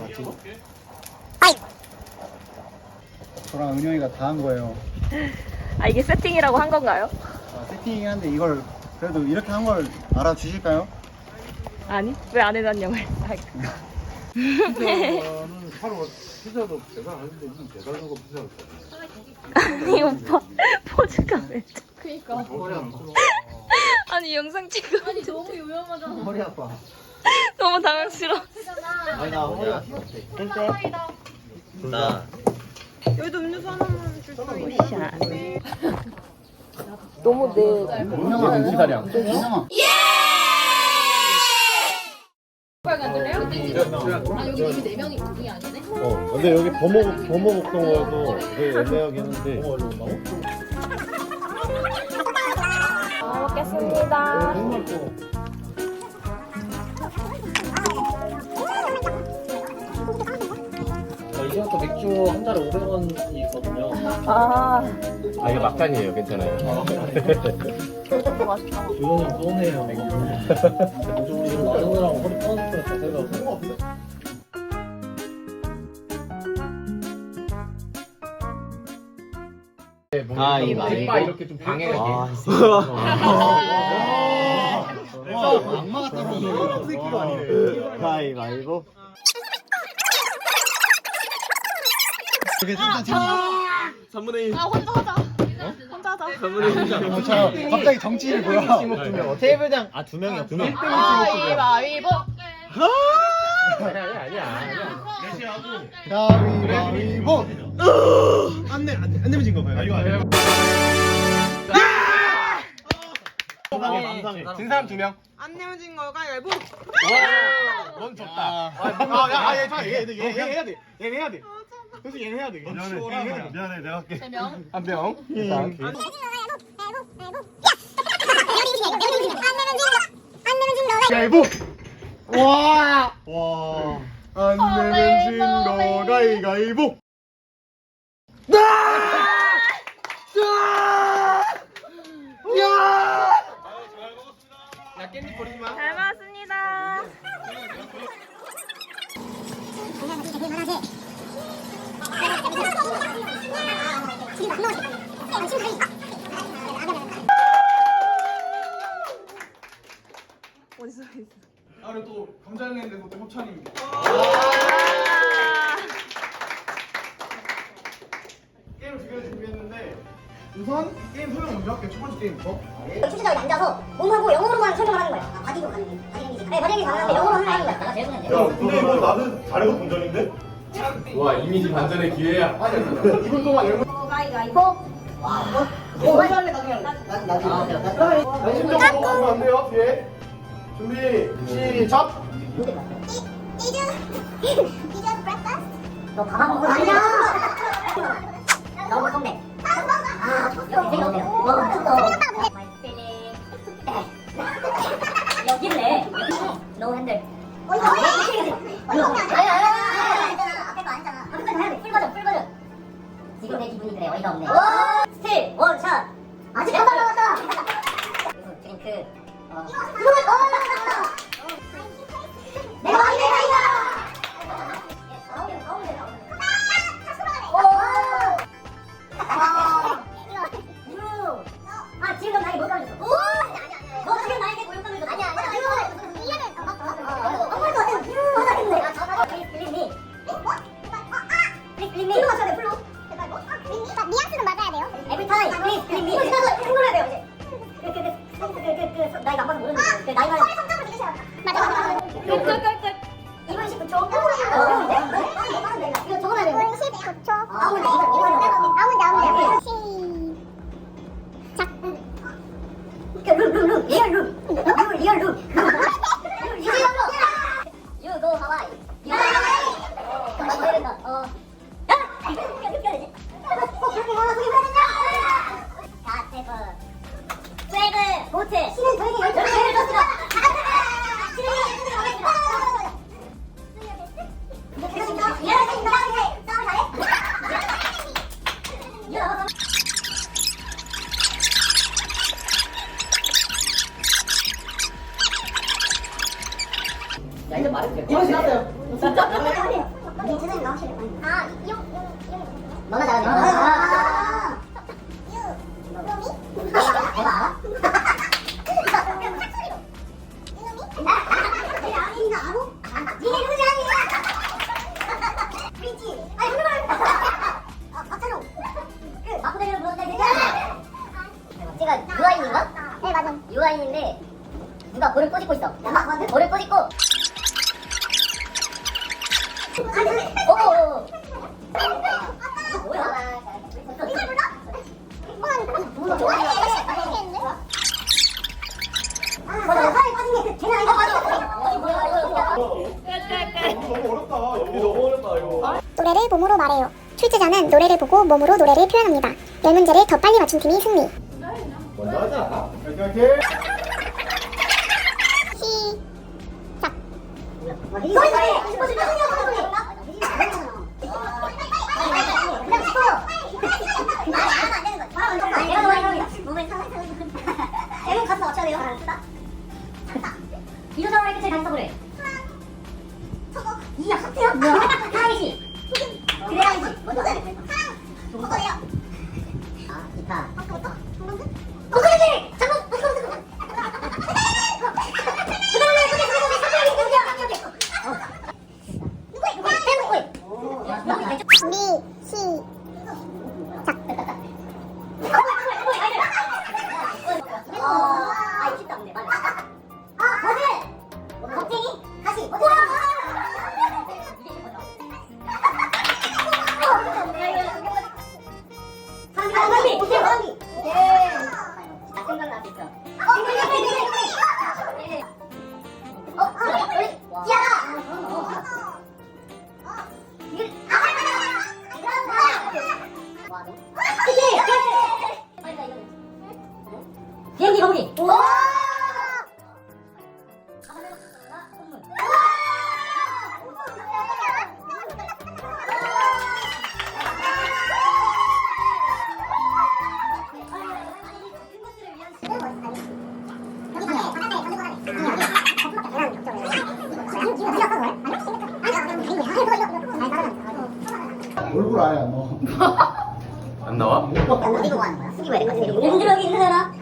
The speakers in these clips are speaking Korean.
맞지? 저랑 은영이가 다 한 거예요. 아 이게 세팅이라고 한 건가요? 아, 세팅이긴 한데 이걸 그래도 이렇게 한 걸 알아주실까요? 아니 왜 안 해놨냐고 피자는 하루 피자도 배달 하는데 무슨 배달하고 피자를 아니 오빠 포즈가 왜 저- 그니까. 아니 영상 찍고 아니 너무 요염하잖아. 허리 아파. 너무 당황스러워 아니 나 아파. 나 여기도 음료수 하나만 줄 수 있어 너무 내? 아네두 분이 아니네. 어, 근데 여기 범어 범어 복동어도 되게 애매하긴 한데. 잘 먹겠습니다 이제부터 맥주 한 달에 500원이 있거든요. 아 아 이거 막간이에요, 괜찮아요. 너무 맛있다 조현이 형 서운해요. 요즘 우리 좀 나누느라고 허리 거 자세가 아 이거 이렇게 좀 방해가 악마가 따라오네. 새끼가 아니네. 가위바위 보. 그게 진짜 재밌어. 3분의 1. 아 혼자 하자. 혼자 하자 3분의 1. 저 갑자기 정치를 보여. 테이블장 아 두 명이요. 두 명. 가위바위보. 아니야, 아니야. 가위바위보. 안내 안 내면 진거 봐요. 이거 아니야. 진 사람 두 명. 안 내어진 거가 얇고 넌 졌다. 아, 야, 아, 얘, 얘, 얘 해야 돼. 얘 해야 돼. 그래서 얘는 해야 돼. 미안해, 미안해, 내가 할게. 세 명. 한 명. 일단. 가위바위보. 와. 와. 안 내면 진거 가위바위보. 잘 먹었습니다 어디서 있어 아, 그리고 또 감자형인데 또 협찬입니다. 게임을 두 개를 준비했는데 우선 게임 설명 먼저 할게요. 첫 번째 게임부터. 출제자가 앉아서 몸하고 영어로만 설명을 하는 거예요. 아, 가능해. 바디랭귀지. 네, 바디랭귀지 가능한데 영어로 하는 거야. 내가 제일 손인데. 야, 근데 이거 나는 잘해서 본전인데? 와, 이미지 반전의 기회야. 아니, 아니, 2분 동안 열무. 가위가위보. 와, 뭐? 뭐 할래? 나중에 할래? 나, 나중에. 나, 심정으로 하면 안 돼요, 뒤에. 준비, 시작! 너 밥안 먹고 다니냐? 너무 선배. 아, 여기 생각해요. 와, 춥다. 여기네. 노 핸들. 어, 이거 아니, 아니, 아 어이가 없네. 스틸, 원샷. 아직 한발 남았다. 드링크. 어. 이거 어! 노래를 몸으로 말해요. 출제자는 노래를 보고 몸으로 노래를 표현합니다. 열 문제를 더 빨리 맞춘 팀이 승리. 먼저 하자. 화이팅 화이팅. 시작. 이거 이거 이거 준 얼굴 아예 안 나와. 안 나와? 어디고 가는 거야? 숙이고 해야 될것 여기 있으려나?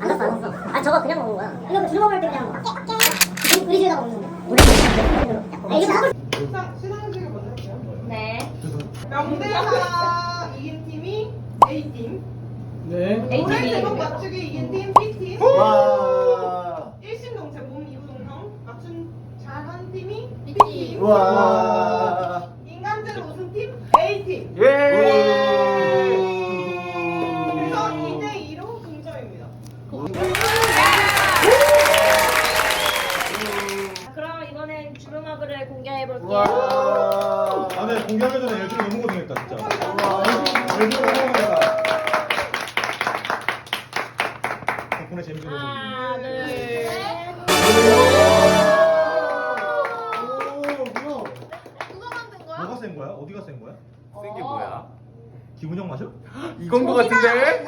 안 잤어, 안 잤어. 아, 저거 그냥 먹는 거야. 이거 술 먹을 때 그냥 먹어. 우리 우리 집에 다 먹는 거야. 우리 집에다. 아, 이거 다 네. 명대사 이긴 팀이 A팀, 네. 노래 제목 맞추기 이긴 팀 B팀, 와. 일심동 제목 이구동성 맞춘 잘한 팀이 B팀, 와. 덕분에 재밌게 놀고 하나, 둘, 셋. 뭐가 센 거야? 어디가 센 거야? 센게 뭐야? 기분 형 마셔? 이건 거 같은데?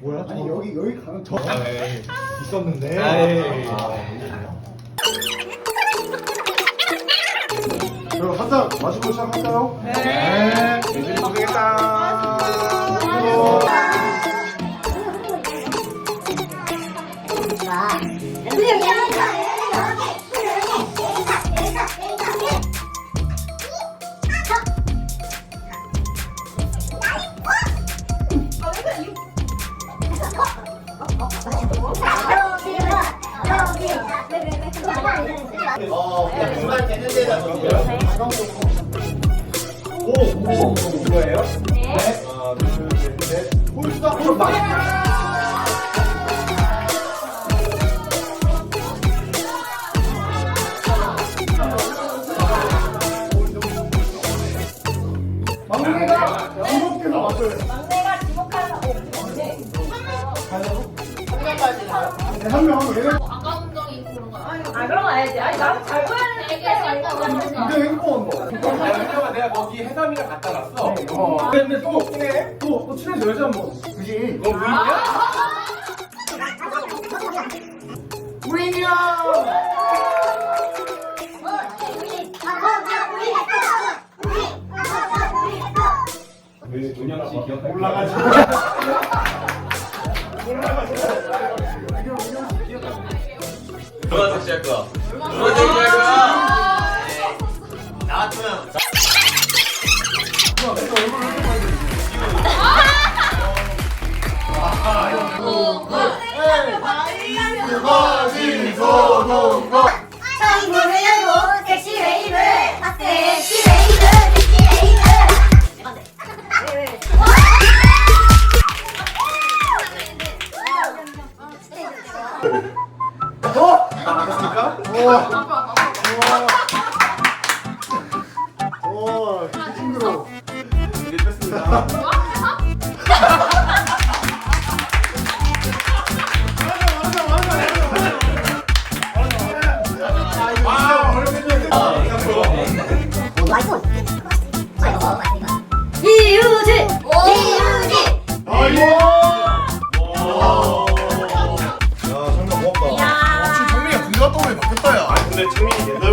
뭐야? 아니 여기 여기 가면 저. 에이, 있었는데. 에이. 그럼 한잔 마시고 시작할까요? 네. 열심히 고생했다. 어, 넷. 홀수다, 어. 근데 또, 또, 또 친해서 여자 한 번. 굳이. 어, 루인이야? 루인이야! 그 노년 씨 기억할 올라가지. 누가 섹시할 거야? 누가 섹시할 거야? 아. 네. 나왔으면. 웨이브 아? 이유지 이유지 아이고. 야, 정말 고맙다. 혹시 정민이가 군대 갔다 오면 바뀌었다, 야. 아니, 근데 정민이 옛날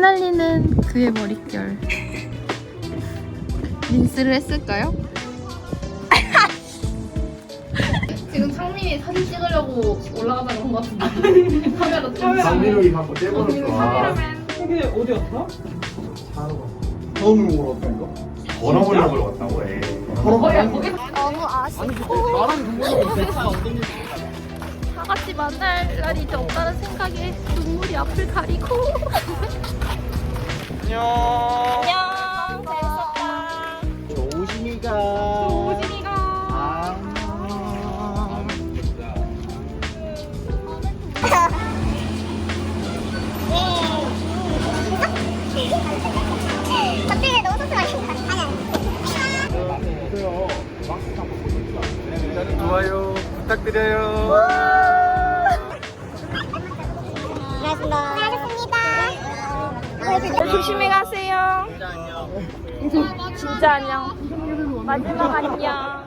흩날리는 그의 머릿결. 린스를 했을까요? 지금 상민이 사진 찍으려고 올라가다 그런 것 같은데. 카메라 좀. 장미를 갖고 떼버렸어. 아. 이게 어디였어? 처음 보러 왔다, 이거? 원어버리러 보러 왔다고, 해. 거기 너무 아쉽고. 다 같이 만날 날이 이제 없다는 생각에 앞을 가리고. 안녕. 재밌었다. 조심히가. 오진이가. 아. 갑자기 너무 소스가 있다. 아니야. 좋아요. 부탁드려요. 조심히 가세요. 진짜 안녕. 진짜 안녕. 마지막 안녕.